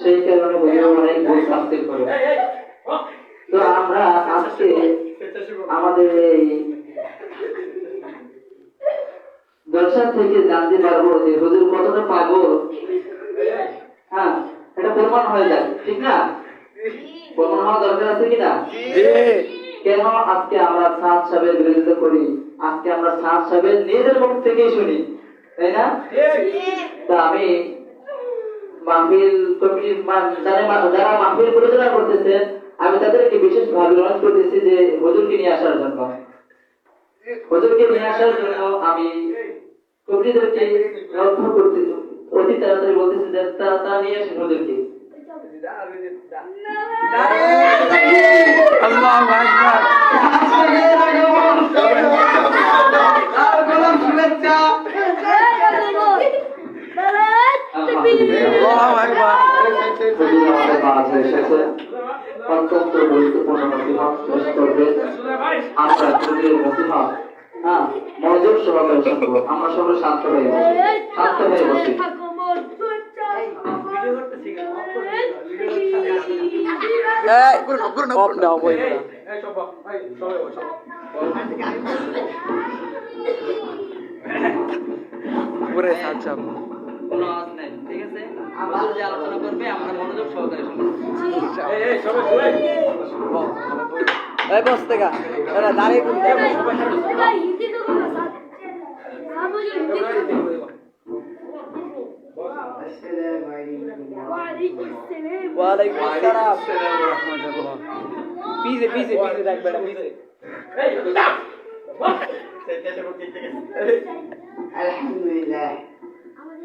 সেই কারণে অনেক ভুল শাস্তি করে। তো আমরা আজকে আমাদের এই জলসা থেকে জানতে পারব যে হুজুর কতটা পাগল। হ্যাঁ এটা প্রমাণ হয়ে যায় ঠিক না? প্রমাণ হওয়া দরকার আছে কিনা কেন আজকে আমরা সাত সাহেবের বিরোধিতা করি? আজকে আমরা সাত সাহেবের নিজের মুখ থেকেই শুনি তাই না? তা আমি মাহফিল কমিটির যারা মাহফিল পরিচালনা করতেছেন আমি তাদেরকে বিশেষ ভাবে অনুরোধ করতেছি যে হুজুরকে নিয়ে আসার জন্য। হুজুরকে নিয়ে আসার জন্য আমি কমিটিদেরকে লক্ষ্য করতে অতি তাড়াতাড়ি বলতেছি যে তারা নিয়ে আসেন হুজুরকে। নারে তাকবীর আর গোলাম শুভেচ্ছা হুজুর আমাদের মাঝে এসেছে। অত্যন্ত গুরুত্বপূর্ণ নথিহত পেশ করবেন আমরা হুজুরের নথিহত হ্যাঁ মনোযোগ সহকারে শুনব। আমরা সবাই শান্ত হয়ে বসি। শান্ত হয়ে বসি। দাও হুজুর যে আলোচনা করবে আমরা মনোযোগ সহকারে শুনব। এই বস থেকে এরা দাঁড়িয়ে ওয়ালাইকুম আসসালাম। পিছে পিছে পিছে রাখ বেটা পিছে আলহামদুলিল্লাহ।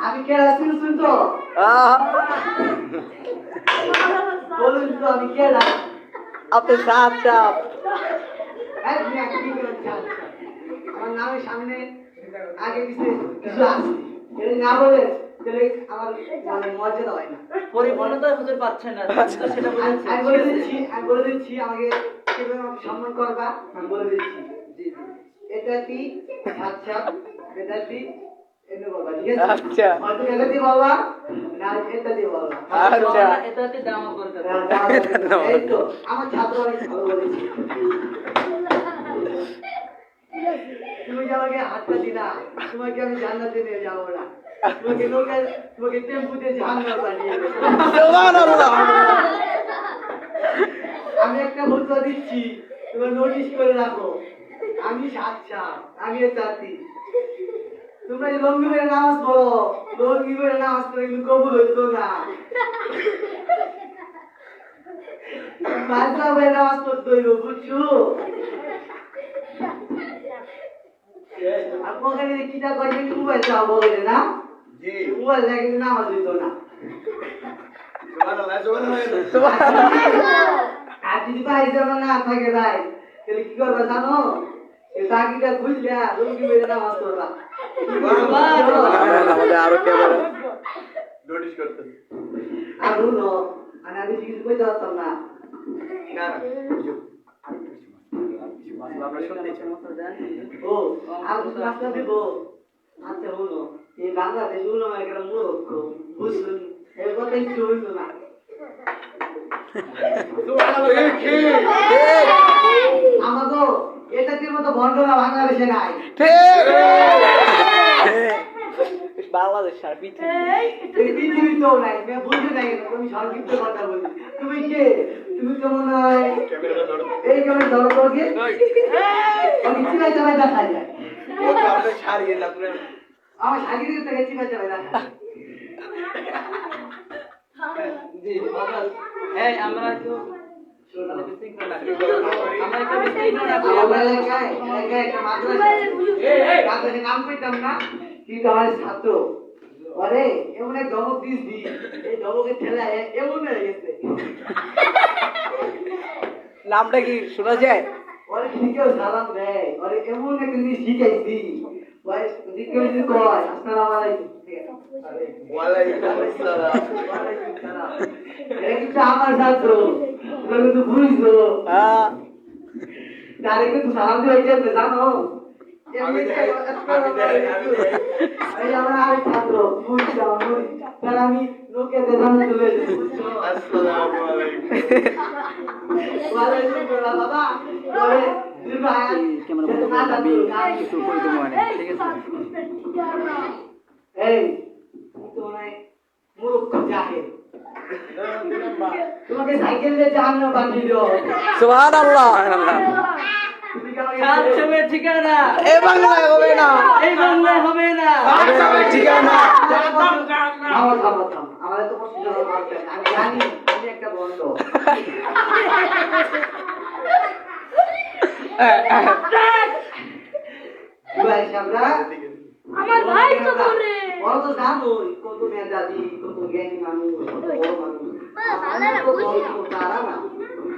আমি কেডা শুনছুন তো বলুন তো আমি কেডা আপনি সাপ সাপ? আমার নামের সামনে আগে পিছে কিছু আছে এটা না বলে তাহলে আমার মানে মর্যাদা হয় না পরিপূর্ণতা হুজুর পাচ্ছেন না তো সেটা বুঝেছি আমি বলে দিচ্ছি, আমি বলে দিচ্ছি আমাকে কীভাবে সম্মান করবা আমি বলে দিচ্ছি এটা কি আচ্ছা এটা কি আচ্ছা। আচ্ছা। এটাতে দামাত বরকত এই তো আমার ছাত্র অনেক ভালো বলেছে। তুমি যে আমাকে হাতটা দিলা তোমাকে আমি জান্নাতে নিয়ে যাব না। তোমাকে তোমাকে টেম্পুতে জাহান্নাম বানিয়ে আমি একটা ভূত দিচ্ছি তোমার নোটিশ করে রাখো। আমি সাচ্চা আমি জাতি। তোমরা এই লঙ্গি মেরে নামাজ পড়ো। লঙ্গি মেরে নামাজ পড়ে কিন্তু কবুল হইতো না। বাচ্চা মেরে নামাজ পড়তে হইব বুঝছ? কিতা করে মোবাইল না। মোবাইল দেখে কিন্তু নামাজ হইতো না। আর যদি ভাই যেমন না থাকে ভাই তাহলে কি করবা জানো? এই চাকরিটা খুললে লুঙ্গি মেরে নামাজ পড়বা। আমাদের আরও ক্যামেরা আর শুনো মানে আমি কিছু কইতে পারতাম না। ও আর কিছু রাস্তা দিব? আচ্ছা শুনো এই বাংলাদেশ শুনো একটা মূর্খ বুঝলেন? এর কথা একটু হইতো না। আমাকে এটাকে মতো বাংলাদেশে নাই? ঠিক। বাংলাদেশ আর পৃথিবী তো নাই আমি বুঝতে নাই তুমি সংক্ষিপ্ত কথা বলি তুমি কে? তুমি তো এই কেমন ধরো তোকে আমি চিনাই চালাই দেখা যায় আমার সাগিরের থেকে চিনাই চালাই দেখা জি বলো। আমরা একটু আমরা। আমার মাদ্রাসা নাম পেতাম না? কিন্তু আমার ছাত্র? আরে এমন এক ধমক দিয়েছি এই ধমকের ঠেলা এমন হয়ে গেছে। নামটা কি শোনা যায়? ওরে শিখেও সালাম দেয়। ওরে এমন একটা জিনিস শিখাইছি যদি কয় আসসালামু আলাইকুম। আমার ছাত্র। কিন্তু বুঝছ। হ্যাঁ তারে সালাম দিয়ে জানো? আমি চলে বাবা। কিছু করে দেবো ঠিক আছে? মূর্খ তোমাকে সাইকেল দিয়ে জাহান্ন পাঠিয়ে দিও। সুবহান আল্লাহ ছবির ঠিকানা। এ বাংলায় হবে না। এই বাংলায় হবে না। ঠিকানা। আমার খাবার থাম। আমার তো কষ্ট হলো আমি জানি আমি একটা বন্ধ। আমার ভাই তো করে ওরা তো জানোই কত মেধাবী কত জ্ঞানী মানুষ কত বড় মানুষ। বড় তারা না।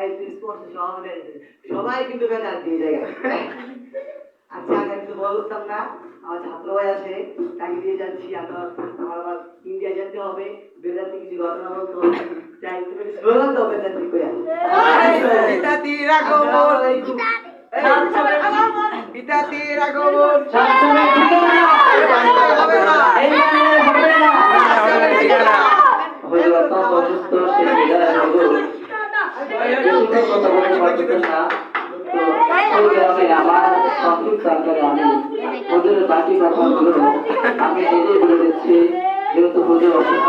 এই তুই স্পর্শ সবাই কিন্তু বেদার দিয়ে যায়। আচ্ছা আমি একটু বলতাম না আমার ছাত্র ভাই আছে তাকে দিয়ে যাচ্ছি। আমার আমার আবার ইন্ডিয়া যেতে হবে বেদান্তি কিছু ঘটনা বলতে হবে। তাই তুমি স্লোগান দাও বেদান্তি করে পিতা তীরা গোবর পিতা তীরা গোবর সাত ছবির হবে না এই বাংলায় হবে না ঠিকানা হয়ে অত্যন্ত অসুস্থ সেই বিদায় হলো বেশিক্ষণ কথা বলতে পারতেছেন না তো ওই কারণে আমার সংক্ষিপ্ত আকারে আমি হুজুরের বাকি কথাগুলো আমি নিজেই বলে দিচ্ছি যেহেতু হুজুর অসুস্থ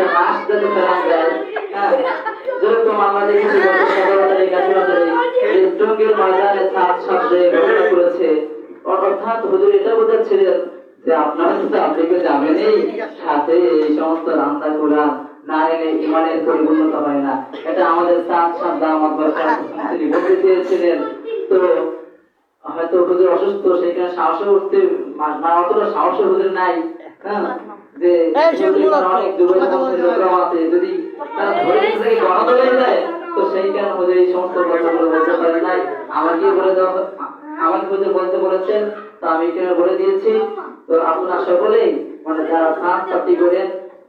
আপনারা কিন্তু আপনিকে যাবেনই? সাথে এই সমস্ত রান্না না ইমানের পরিপূর্ণতা হয় না। এটা আমাদের সাত সাত দাম তিনি বলতে তো হয়তো হুজুর অসুস্থ সেখানে সাহসে উঠতে মা- অতটা সাহসে হুজুর নাই যে অনেক আছে। যদি তারা ধরে নিতে থেকে গণত যায় তো সেই কারণে হুজুর এই সমস্ত কথাগুলো বলতে পারেন নাই। আমাকে বলে দেওয়া আমাকে হুজুর বলতে বলেছেন তো আমি এখানে বলে দিয়েছি। তো আপনারা সকলেই মানে যারা সাত পাতি করেন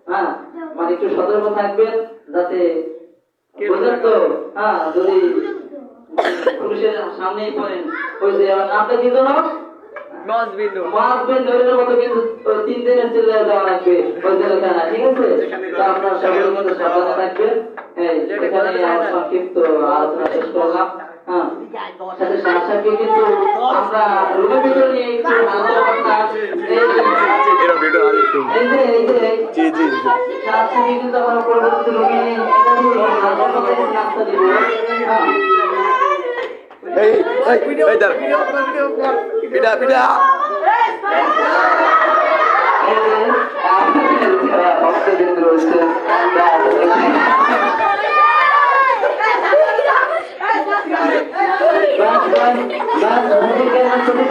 হ্যাঁ মানে একটু সতর্ক থাকবেন যাতে বোঝেন তো হ্যাঁ যদি পুলিশের সামনেই পড়েন ওই যে আমার নামটা কি তিন দিনের জেলে লাগবে ওই জেলখানা ঠিক আছে? সকলের মধ্যে সাবধানে থাকবেন। সংক্ষিপ্ত আলোচনা শেষ করলাম। হ্যাঁ আমরা রুমে ভিতরে নিয়ে একটু যে জি জি শাসাকে কিন্তু আমরা পরবর্তী রুমে নিয়ে এটা দিয়ে আলোচনা নাস্তা দিব হ্যাঁ এই এই এই দাঁড়া পিটা পিটা ভক্তবৃন্দ রয়েছে ব্যাস ওদের জ্ঞান না।